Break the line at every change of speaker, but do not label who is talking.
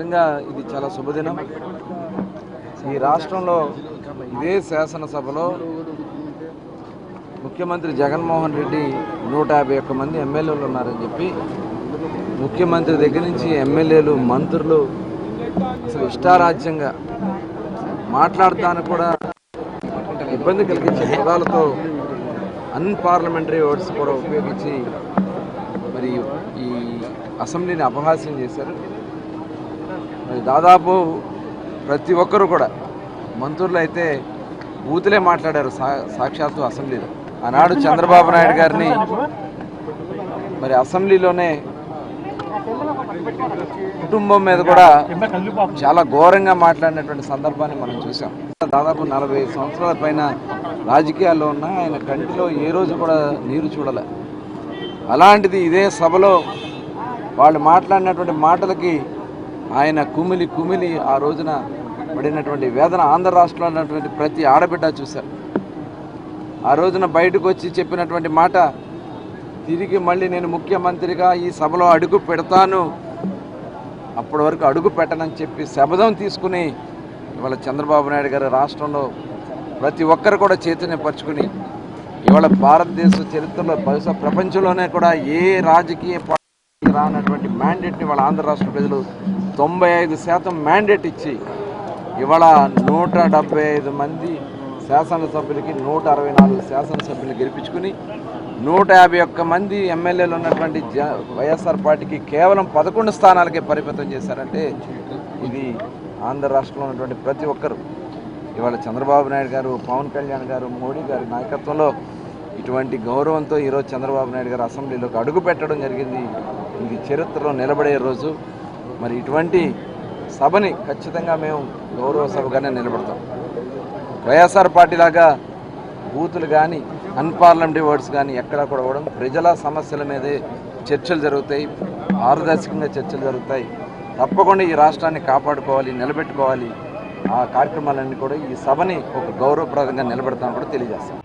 నిజంగా ఇది చాలా శుభదినం. ఈ రాష్ట్రంలో ఇదే శాసనసభలో ముఖ్యమంత్రి జగన్మోహన్ రెడ్డి నూట యాభై ఒక్క మంది ఎమ్మెల్యేలు ఉన్నారని చెప్పి ముఖ్యమంత్రి దగ్గర నుంచి ఎమ్మెల్యేలు మంత్రులు అసలు ఇష్టారాజ్యంగా మాట్లాడతాను కూడా ఇబ్బంది కలిగించే పదాలతో అన్పార్లమెంటరీ వర్డ్స్ కూడా ఉపయోగించి మరి ఈ అసెంబ్లీని అపహాస్యం చేశారు. దాదాపు ప్రతి ఒక్కరు కూడా మంత్రులు అయితే బూతులే మాట్లాడారు సా సాక్షాత్తు అసెంబ్లీలో. ఆనాడు చంద్రబాబు నాయుడు గారిని మరి అసెంబ్లీలోనే కుటుంబం మీద కూడా చాలా ఘోరంగా మాట్లాడినటువంటి సందర్భాన్ని మనం చూసాం దాదాపు నలభై సంవత్సరాల పైన రాజకీయాల్లో ఉన్న ఆయన కంటిలో ఏ రోజు కూడా నీరు చూడలే. అలాంటిది ఇదే సభలో వాళ్ళు మాట్లాడినటువంటి మాటలకి ఆయన కుమిలి కుమిలి ఆ రోజున పడినటువంటి వేదన ఆంధ్ర రాష్ట్రంలో ఉన్నటువంటి ప్రతి ఆడబిడ్డ చూశారు. ఆ రోజున బయటకు వచ్చి చెప్పినటువంటి మాట తిరిగి మళ్ళీ నేను ముఖ్యమంత్రిగా ఈ సభలో అడుగు పెడతాను. అప్పటి వరకు అడుగు పెట్టనని చెప్పి శపథం తీసుకుని ఇవాళ చంద్రబాబు నాయుడు గారు రాష్ట్రంలో ప్రతి ఒక్కరు కూడా చైతన్యపరుచుకుని ఇవాళ భారతదేశ చరిత్రలో బహుశా ప్రపంచంలోనే కూడా ఏ రాజకీయ రానటువంటి మ్యాండేట్ని వాళ్ళ ఆంధ్ర రాష్ట్ర ప్రజలు తొంభై ఐదు శాతం మ్యాండేట్ ఇచ్చి ఇవాళ నూట డెబ్బై ఐదు మంది శాసనసభ్యులకి నూట అరవై నాలుగు శాసనసభ్యులు గెలిపించుకుని నూట యాభై ఒక్క మంది ఎమ్మెల్యేలు ఉన్నటువంటి జ వైఎస్ఆర్ పార్టీకి కేవలం పదకొండు స్థానాలకే పరిమితం చేశారంటే ఇది ఆంధ్ర రాష్ట్రంలో ఉన్నటువంటి ప్రతి ఒక్కరు. ఇవాళ చంద్రబాబు నాయుడు గారు పవన్ కళ్యాణ్ గారు మోడీ గారి నాయకత్వంలో ఇటువంటి గౌరవంతో ఈరోజు చంద్రబాబు నాయుడు గారు అసెంబ్లీలోకి అడుగు పెట్టడం జరిగింది. ఇది చరిత్రలో నిలబడే రోజు. మరి ఇటువంటి సభని ఖచ్చితంగా మేము గౌరవ సభగానే నిలబడతాం. వైఎస్ఆర్ పార్టీ లాగా బూతులు కానీ అన్పార్లమెంటరీ వర్డ్స్ కానీ ఎక్కడా కూడా కూడా ప్రజల సమస్యల మీదే చర్చలు జరుగుతాయి పారదర్శకంగా చర్చలు జరుగుతాయి. తప్పకుండా ఈ రాష్ట్రాన్ని కాపాడుకోవాలి నిలబెట్టుకోవాలి. ఆ కార్యక్రమాలన్నీ కూడా ఈ సభని ఒక గౌరవప్రదంగా నిలబెడతామని కూడా తెలియజేస్తాం.